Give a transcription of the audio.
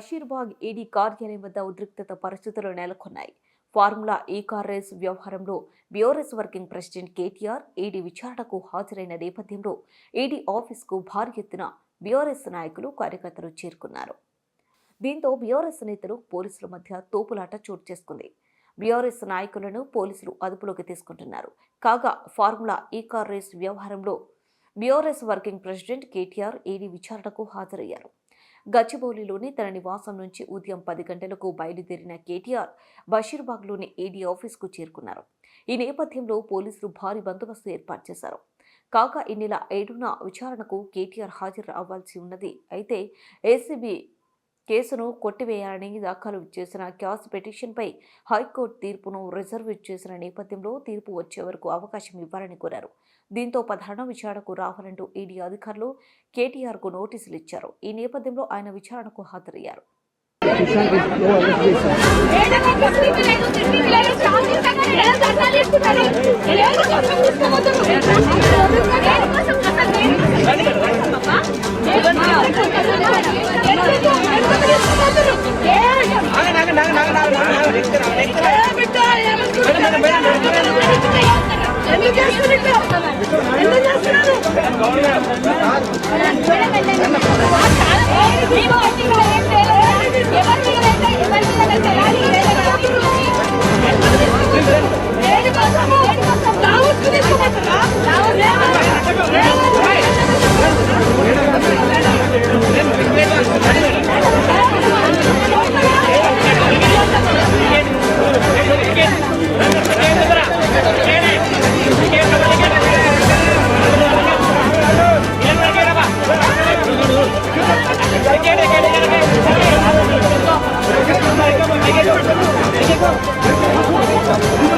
Basheerbagh ED కార్యాలయం వద్ద ఉద్రిక్తత పరిస్థితులు నెలకొన్నాయి. ఫార్ములా ఈ కార్ రేస్ వ్యవహారంలో BRS working president KTR ED విచారణకు హాజరైన నేపథ్యంలో ఈడీ ఆఫీస్కు భారీ ఎత్తున బీఆర్ఎస్ నాయకులు కార్యకర్తలు చేరుకున్నారు. దీంతో బీఆర్ఎస్ నేతలు పోలీసుల మధ్య తోపులాట చోటు చేసుకుంది. బీఆర్ఎస్ నాయకులను పోలీసులు అదుపులోకి తీసుకుంటున్నారు. కాగా ఫార్ములా ఈ కార్ రేస్ వ్యవహారంలో BRS working president KTR ED విచారణకు హాజరయ్యారు. గచ్చిబౌలిలోని తన నివాసం నుంచి ఉదయం పది గంటలకు బయలుదేరిన కేటీఆర్ బషీర్బాగ్లోని ఏడీ ఆఫీస్కు చేరుకున్నారు. ఈ నేపథ్యంలో పోలీసులు భారీ బందోబస్తు ఏర్పాటు చేశారు. కాగా ఈ నెల ఏడున విచారణకు కేటీఆర్ హాజరు అవ్వాల్సి ఉన్నది. అయితే ఏసీబీ కేసును కొట్టివేయాలని దాఖలు చేసిన క్యాస్ పిటిషన్పై హైకోర్టు తీర్పును రిజర్వ్ చేసిన నేపథ్యంలో తీర్పు వచ్చే వరకు అవకాశం ఇవ్వాలని కోరారు. దీంతో ప్రధాన విచారణకు రావాలంటూ ఈడీ అధికారులు కేటీఆర్కు నోటీసులు ఇచ్చారు. ఈ నేపథ్యంలో ఆయన విచారణకు హాజరయ్యారు. ¡Vivo! Yeah,